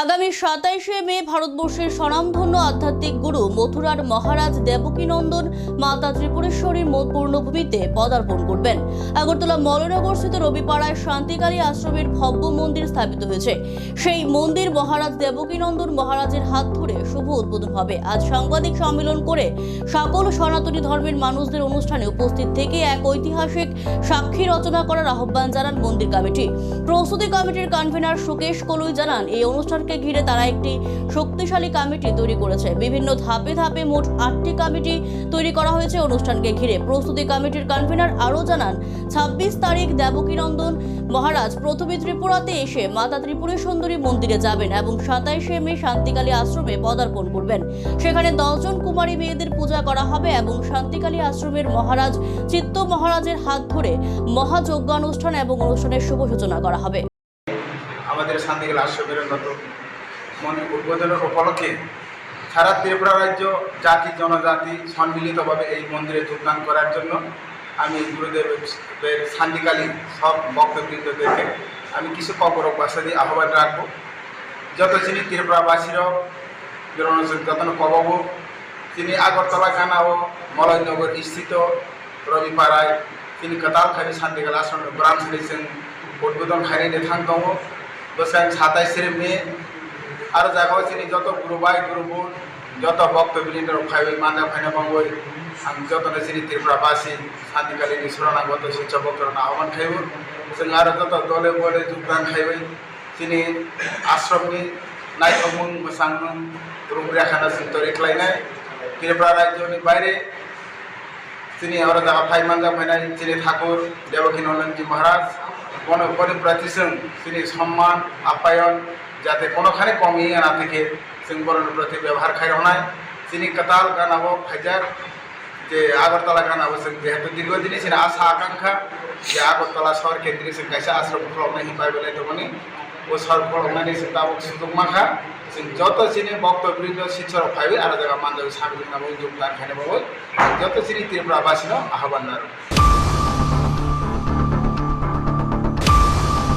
আগামী সাতাইশে মে ভারতবর্ষের স্বনামধন্য আধ্যাত্মিক গুরু মথুরার মহারাজ দেবকীনন্দন মাতা ত্রিপুরেশ্বরীর পূর্ণভূমিতে পদার্পণ করবেন। আগরতলা মলনগরস্থিত রবিপাড়ায় শান্তিকালী আশ্রমের ভব্য মন্দির স্থাপিত হয়েছে। সেই মন্দির মহারাজ দেবকীনন্দন মহারাজের হাত ধরে শুভ উদ্বোধন হবে। আজ সাংবাদিক সম্মেলন করে সকল সনাতনী ধর্মের মানুষদের অনুষ্ঠানে উপস্থিত থেকে এক ঐতিহাসিক সাক্ষী রচনা করার আহ্বান জানান মন্দির কমিটি। প্রস্তুতি কমিটির কনভেনার সুকেশ কলুই জানান, এই অনুষ্ঠানকে ঘিরে তারা একটি শক্তিশালী কমিটি তৈরি করেছে। বিভিন্ন ধাপে ধাপে মোট আটটি কমিটি তৈরি করা হয়েছে অনুষ্ঠানকে ঘিরে। প্রস্তুতি কমিটির কনভেনার আরও জানান, ছাব্বিশ তারিখ দেবকীনন্দন মহারাজ, প্রথমে ত্রিপুরাতে এসে মাতা ত্রিপুরের সুন্দরী মন্দিরে যাবেন এবং সাতাইশে মে শান্তিকালী আশ্রমে পদার্পণ করবেন। সেখানে দশজন কুমারী মেয়েদের পূজা করা হবে এবং শান্তিকালী আশ্রমের মহারাজ চিত্ত মহারাজের হাত ধরে মহাযজ্ঞানুষ্ঠান এবং অনুষ্ঠানের শুভ সূচনা করা হবে। আমাদের শান্তিকাল আশ্রমের উন্নত মন্দির উদ্বোধনের উপলক্ষে সারা ত্রিপুরা রাজ্য জাতি, জনজাতি সম্মিলিতভাবে এই মন্দিরে যোগদান করার জন্য আমি গুরুদেবের সান্দিকালীন সব ভক্তবৃন্দদেরকে আমি কিছু কবর বাসাদি আহ্বান রাখব। যত যিনি ত্রিপুরাবাসীরাও যত্ন কবাব তিনি আগরতলা খানা ও মলয়নগর স্থিত, রবিপাড়ায় তিনি কতালখানি শান্তিকাল আসন ব্রাঞ্চ রয়েছেন উদ্বোধন খানি দেখান দম দোসরা সাতাইশে মে আর জায়গা তিনি যত গুরু ভাই, গুরু বোন যত বক্তবৃন্দ ভাই মাদা ভাইনা বঙ্গই যত শ্রী ত্রিপুরাবাসী শান্তিকালীন শরণাগত স্বেচ্ছাভক্তরা আহ্বান খাইব। আর যত দলে বলে যোগদান খাইবে। তিনি আশ্রমনি নাই অমুন সাংনু রূপরেখানা সিন্তরে খাইনাই ত্রিপুরা রাজ্যনি বাইরে তিনি আমরা যারা ভাই মাঙ্গা ভাইনাই তিনি ঠাকুর দেবকী নন্দনজি মহারাজ গণপ্রতিষ্ঠান তিনি সম্মান, আপ্যায়ন যাতে কোনোখানে কমিয়ে না থেকে সিঙ্গরের প্রতি ব্যবহার খাই হনায় চিনি কাতাল গান আবো ফাইজার যে আগরতলা গান আবো যেহেতু দীর্ঘদিনই সে আশা আকাঙ্ক্ষা যে আগরতলা শহর কেন্দ্রিক সে কাছে আশ্রম ফলমে হিপাই বলে তখনই ও শহর ফলমানি সে তাবক সুযোগ মাখা। সে যত চিনি বক্তবৃন্দ শিক্ষক ফাইবে আর জায়গা মানুষ সামিল নাম যোগদান খানে বাবদ যত চিনি ত্রিপুরাবাসীর আহ্বান